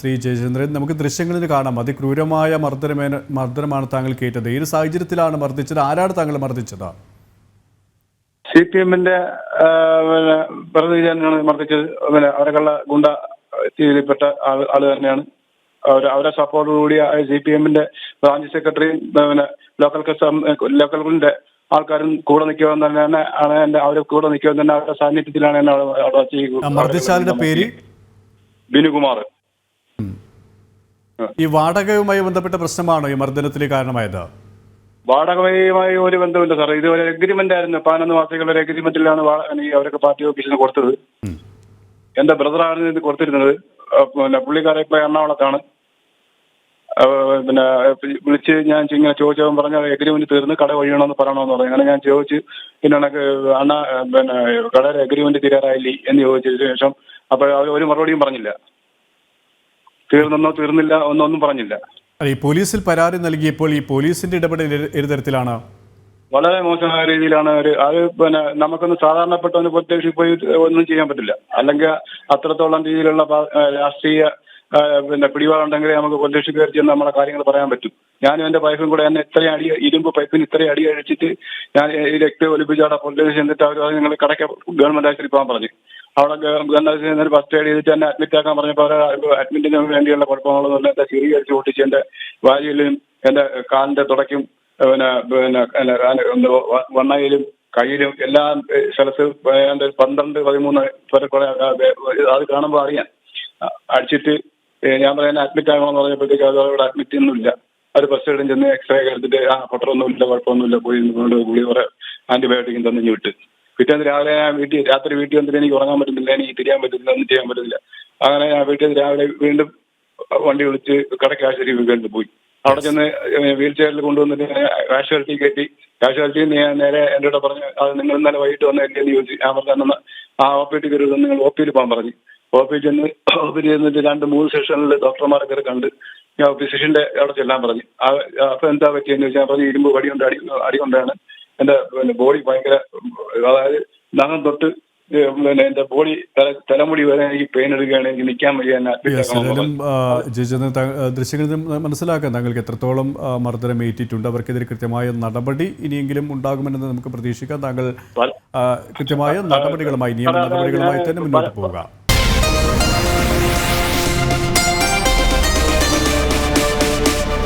ശ്രീ ജയചന്ദ്രൻ നമുക്ക് ദൃശ്യങ്ങളിൽ കാണാം. അതിക്രൂരമായ മർദ്ദനമേന മർദ്ദനമാണ് താങ്കൾ കേട്ടത്. ഏത് സാഹചര്യത്തിലാണ് മർദ്ദിച്ചത്? ആരാണ് താങ്കൾ മർദ്ദിച്ചത്? സി പി എമ്മിന്റെ പ്രതിനിധിയാണ് മർദ്ദിച്ചത്. പിന്നെ അവരൊക്കെയുള്ള ഗുണ്ട രീതിയിൽപ്പെട്ട ആൾ തന്നെയാണ്. അവരെ സപ്പോർട്ടോടുകൂടി സി പി എമ്മിന്റെ ബ്രാഞ്ച് സെക്രട്ടറിയും പിന്നെ ലോക്കൽ കസ്റ്റം ലോക്കലിന്റെ ആൾക്കാരും കൂടെ നിൽക്കുമെന്ന് തന്നെയാണ് ആണ് എന്റെ അവരെ കൂടെ നിൽക്കുമെന്ന് തന്നെ അവരുടെ സാന്നിധ്യത്തിലാണ് എന്നെ അവിടെ മർദ്ദിച്ചാലിന്റെ പേര്? ബിനുകുമാർ. ഈ വാടകയുമായി ബന്ധപ്പെട്ട പ്രശ്നമാണോ ഈ മർദ്ദനത്തിന് കാരണമായത്? വാടകയുമായി ഒരു ബന്ധമില്ല സാർ ഇത് ഒരു എഗ്രിമെന്റ് ആയിരുന്നു. പതിനൊന്ന് മാസത്തേക്കുള്ള ഒരു എഗ്രിമെന്റിലാണ് അവരൊക്കെ പാർട്ടി ഓഫീസിന് കൊടുത്തത്. എന്റെ ബ്രദറാണ് ഇത് കൊടുത്തിരുന്നത്. പിന്നെ പുള്ളിക്കാരെ ഇപ്പൊ എറണാകുളത്താണ്. പിന്നെ വിളിച്ച് ഞാൻ ഇങ്ങനെ ചോദിച്ചവൻ പറഞ്ഞ എഗ്രിമെന്റ് തീർന്ന് കട ഒഴിയണമെന്ന് പറയണമെന്ന് പറഞ്ഞു. അങ്ങനെ ഞാൻ ചോദിച്ച് പിന്നെ എനിക്ക് അണ്ണ പിന്നെ കടയുടെ എഗ്രിമെന്റ് തീരാറായില്ലേ? എന്ന് ചോദിച്ചതിന് ശേഷം അപ്പോൾ അവർ ഒരു മറുപടിയും പറഞ്ഞില്ല. തീർന്നെന്നോ തീർന്നില്ല എന്നൊന്നും പറഞ്ഞില്ല. ഈ പോലീസിൽ പരാതി നൽകിയപ്പോൾ ഈ പോലീസിന്റെ ഇടപെടൽ ഏത് തരത്തിലാണ് വളരെ മോശമായ രീതിയിലാണ് ഒരു അത് പിന്നെ നമുക്കൊന്ന് സാധാരണപ്പെട്ടവന് പ്രത്യേകിച്ച് പോയി ഒന്നും ചെയ്യാൻ പറ്റില്ല. അല്ലെങ്കിൽ അത്രത്തോളം രീതിയിലുള്ള രാഷ്ട്രീയ പിന്നെ പിടിപാടുണ്ടെങ്കിൽ നമുക്ക് പ്രത്യക്ഷ കയറി ചെന്ന് നമ്മളെ കാര്യങ്ങൾ പറയാൻ പറ്റും. ഞാനും എന്റെ വൈഫും കൂടെ എന്നെ ഇത്രയും അടി ഇരുമ്പ് പൈപ്പിന് ഇത്രയും അടി അഴിച്ചിട്ട് ഞാൻ ഈ രക്തം ഒലിപ്പിച്ചാടെ പോലീസ് ചെന്നിട്ട് അവർ നിങ്ങൾ കടയ്ക്ക് ഗവൺമെന്റ് ആശുപത്രി പോകാൻ പറഞ്ഞു. അവിടെ ഗവൺമെന്റ് ഫസ്റ്റ് എയ്ഡ് ചെയ്തിട്ട് തന്നെ അഡ്മിറ്റ് ആക്കാൻ പറഞ്ഞപ്പോൾ അവർ അഡ്മിറ്റിന് വേണ്ടിയുള്ള കുഴപ്പങ്ങളൊന്നും എന്റെ ചിറീകരിച്ച് പൊട്ടിച്ച് എന്റെ വാരിയിലും എന്റെ കാലിന്റെ തുടയ്ക്കും പിന്നെ പിന്നെ വണ്ണയിലും കയ്യിലും എല്ലാ സ്ഥലത്ത് പന്ത്രണ്ട് പതിമൂന്ന് പേരെ അത് കാണുമ്പോൾ അറിയാം. അടിച്ചിട്ട് ഞാൻ പറയുന്നത് അഡ്മിറ്റ് ആകണമെന്ന് പറഞ്ഞപ്പോഴത്തേക്ക് അത് അവിടെ അഡ്മിറ്റ് ഒന്നുമില്ല അത് ഫസ്റ്റ് എയ്ഡും ചെന്ന് എക്സ്റേ ഒക്കെ എടുത്തിട്ട് ആ പൊട്ടറൊന്നുമില്ല കുഴപ്പമൊന്നുമില്ല പോയി ഗുളി കുറെ ആന്റിബയോട്ടിക്കും തന്നെ വിട്ട്. പിറ്റേന്ന് രാവിലെ ഞാൻ വീട്ടിൽ രാത്രി വീട്ടിൽ വന്നിട്ട് എനിക്ക് ഉറങ്ങാൻ പറ്റുന്നില്ല എനിക്ക് തിരിയാൻ പറ്റുന്നില്ല ഒന്നും ചെയ്യാൻ പറ്റുന്നില്ല. അങ്ങനെ ഞാൻ വീട്ടിൽ രാവിലെ വീണ്ടും വണ്ടി വിളിച്ച് കടക്ക് ആശുപത്രി വീണ്ടും പോയി. അവിടെ ചെന്ന് വീൽ ചെയറിൽ കൊണ്ടുവന്നിട്ട് കാഷ്വാലിറ്റി കയറ്റി. കാശ്വാലിറ്റി ഞാൻ നേരെ എന്റെ കൂടെ പറഞ്ഞു അത് നിങ്ങൾ ഇന്നലെ വൈകിട്ട് വന്നതല്ലേ എന്ന് ചോദിച്ചു. ഞാൻ പറഞ്ഞു ആ ഒ പി നിങ്ങൾ ഒ പിയിൽ പോകാൻ പറഞ്ഞു. ഒ പി ചെന്ന് ഒ പി ചെന്നിട്ട് രണ്ട് മൂന്ന് സെഷനിൽ ഡോക്ടർമാരെ കയറി കണ്ട് ഞാൻ ഫിസിഷ്യന്റെ അവിടെ ചെല്ലാൻ പറഞ്ഞു. അപ്പൊ എന്താ പറ്റിയെന്ന് ചോദിച്ചാൽ പറഞ്ഞു ഇരുമ്പ് വടി കൊണ്ട് അടി അടി കൊണ്ടാണ് എന്റെ പിന്നെ ബോഡി ഭയങ്കര അതായത് നഖം തൊട്ട് പിന്നെ എന്റെ ബോഡി തല തലമുടി വരെ എനിക്ക് പെയിൻ എടുക്കുകയാണ് എനിക്ക് നിൽക്കാൻ വയ്യ ദൃശ്യങ്ങളിൽ നിന്ന് മനസ്സിലാക്കാം താങ്കൾക്ക് എത്രത്തോളം മർദ്ദനം ഏറ്റിട്ടുണ്ട് അവർക്കെതിരെ കൃത്യമായ നടപടി ഇനിയെങ്കിലും ഉണ്ടാകുമെന്ന് നമുക്ക് പ്രതീക്ഷിക്കാം. താങ്കൾ കൃത്യമായ നടപടികളുമായി നിയമ നടപടികളുമായി തന്നെ മുന്നോട്ട് പോവുക.